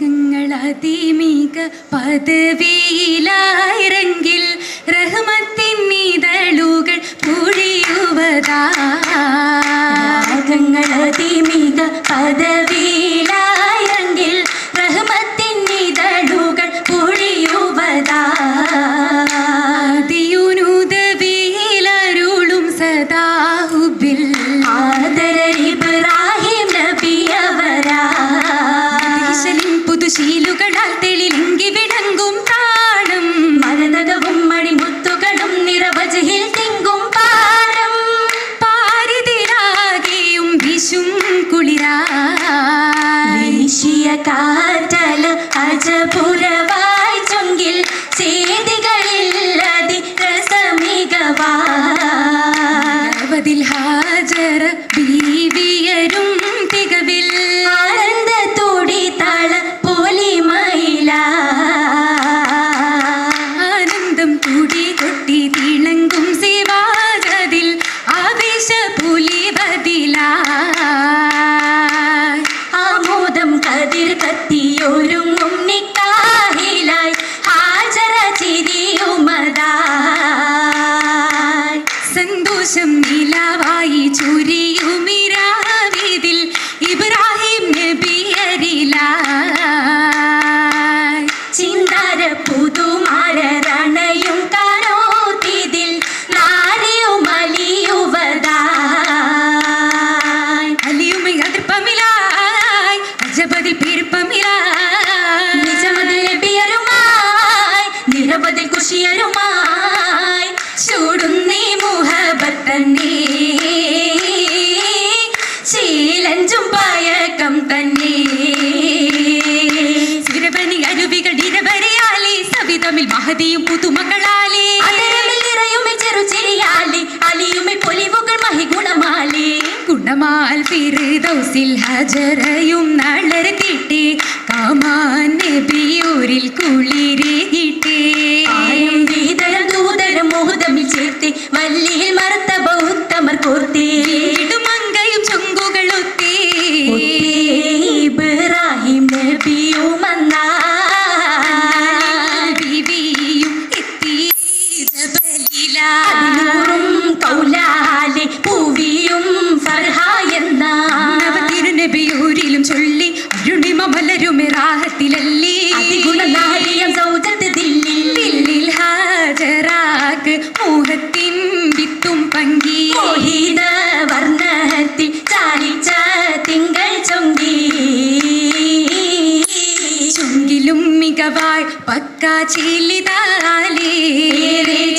സ്വർഗങ്ങൾ അതിമീക പദവിയിലായിരങ്കിൽ റഹ്മത്തിൻ നീതളുകൾ പൊഴിയുവതാ സ്വർഗങ്ങൾ അതിമീക പദവി മഹതിയും പുതുമകളാലേ. അതരമിൽ നിറയുമെ ചെറുചിരിയാലേ. അലിയുമെ പൊലിവുകൾ മഹിഗുണമാലേ. ഗുണമാൽ ഫിറുദൗസിൽ ഹജറയും നളർ കിട്ടി. കാമാൻ നബിയൂരിൽ കുളിരേകിട്ടേ. ആയം വീതരം ദൂതരം മോഹതമിൽ ചേർത്തി. വല്ലിയ ചീലിതാലി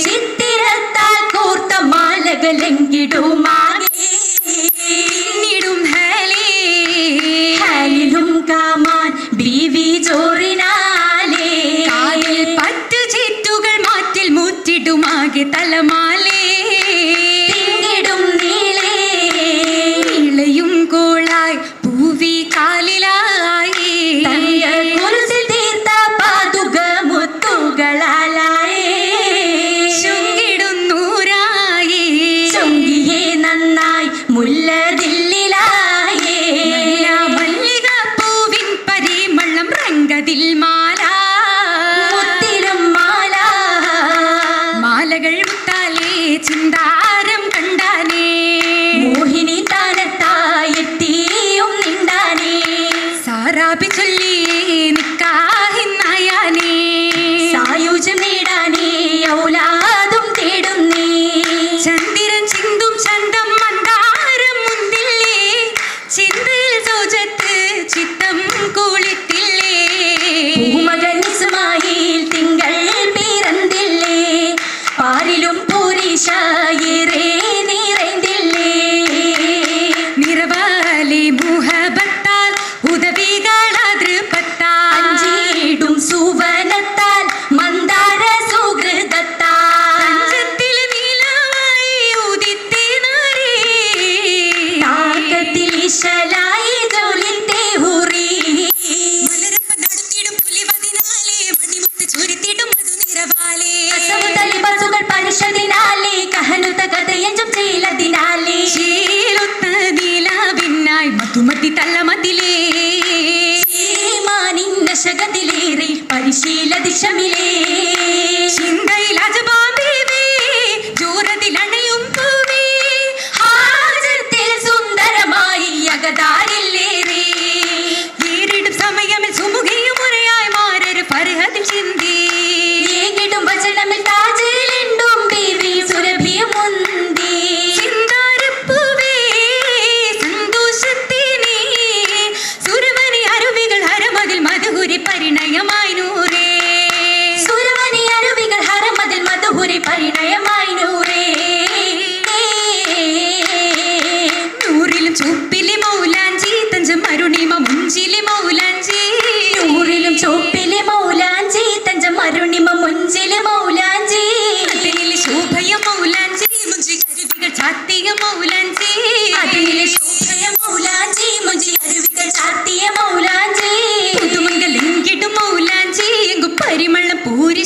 ചിത്തിരത്താൽ കൂർത്ത മാലകൾ എങ്കിടുമാ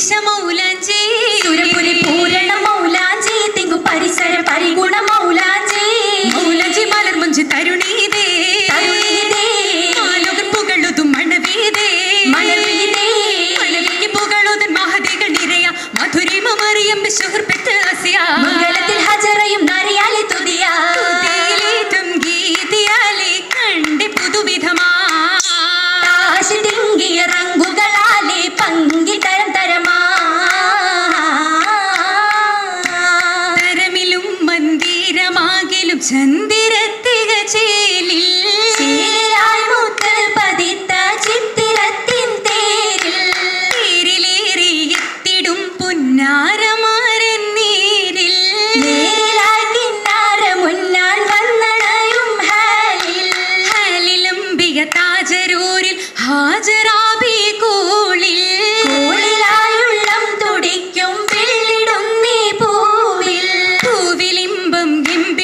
പൂരിശ I'm